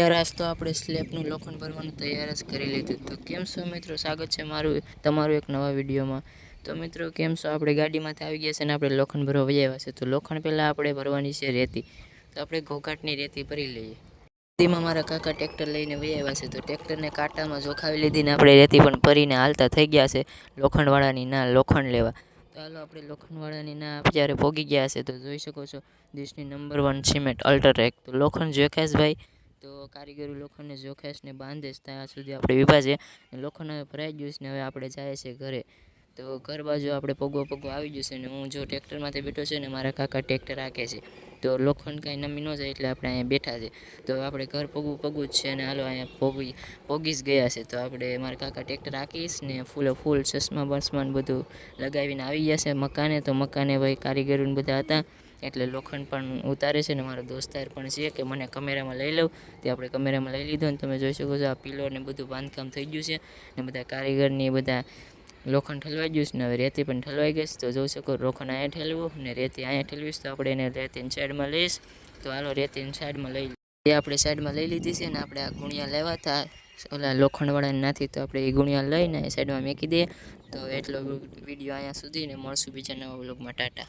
તૈયાર તો આપણે સ્લેબનું લોખંડ ભરવાનું તૈયાર જ કરી લીધું. તો કેમ છો મિત્રો? સ્વાગત છે મારું તમારું એક નવા વિડીયોમાં. તો મિત્રો, કેમ છો? આપણે ગાડીમાંથી આવી ગયા છે અને આપણે લોખંડ ભરવા આવ્યા છે. તો લોખંડ પહેલાં આપણે ભરવાની છે રેતી. તો આપણે ઘોઘાટની રેતી ભરી લઈએ. રેતીમાં મારા કાકા ટ્રેક્ટર લઈને વહી આવ્યા છે. તો ટ્રેક્ટરને કાંટામાં જોખાવી લીધીને આપણે રેતી પણ ભરીને હાલતા થઈ ગયા છે. લોખંડવાળાની ના લોખંડ લેવા. તો હાલો આપણે લોખંડવાળાની ના જ્યારે ભોગી ગયા છે, તો જોઈ શકો છો. દેશની નંબર વન સિમેન્ટ અલ્ટ્રાટેક તો લોખંડ જોખાશભાઈ તો કારીગરો લોખંડને જોખેશને બાંધે છે. ત્યાં સુધી આપણે વિભાજે હવે ભરાઈ ગયું છે ને હવે આપણે જાય છે ઘરે. તો ઘર બાજુ આપણે પગો પગો આવી છે ને હું જો ટ્રેક્ટરમાંથી બેઠો છે ને મારા કાકા ટ્રેક્ટર રાખે છે. તો લોખંડ કાંઈ નમી ન જાય એટલે આપણે અહીંયા બેઠા છે. તો આપણે ઘર પગવું પગવું જ છે ને હાલો અહીંયા પોગી પોગી જ ગયા છે. તો આપણે મારા કાકા ટ્રેક્ટર રાખીશ ને ફૂલે ફૂલ ચશ્મા બસમાન બધું લગાવીને આવી ગયા છે મકાને. તો મકાને ભાઈ કારીગરોને બધા હતા. એટલે લોખંડ પણ ઉતારે છે ને મારો દોસ્તાર પણ છે કે મને કમેરામાં લઈ લઉં. તે આપણે કમેરામાં લઈ લીધો ને તમે જોઈ શકો છો આ પિલર ને બધું બાંધકામ થઈ ગયું છે ને બધા કારીગરની બધા લોખંડ ઠલવાઈ ગયું છે ને હવે રેતી પણ ઠલવાઈ ગઈ છે. તો જોઈ શકો લોખંડ અહીંયા ઠેલવું ને રેતી અહીંયા ઠેલવીશ તો આપણે એને રેતીની સાઈડમાં લઈશ. તો હાલો રેતીની સાઈડમાં લઈ એ આપણે સાઈડમાં લઈ લીધી છે ને આપણે આ ગુણિયા લેવા હતા. ઓલા લોખંડવાળાને નાથી તો આપણે એ ગુણિયા લઈને એ સાઈડમાં મેકી દઈએ. તો એટલો વીડિયો અહીંયા સુધી ને મળશું બીજા નવા બ્લોગમાં ટાટા.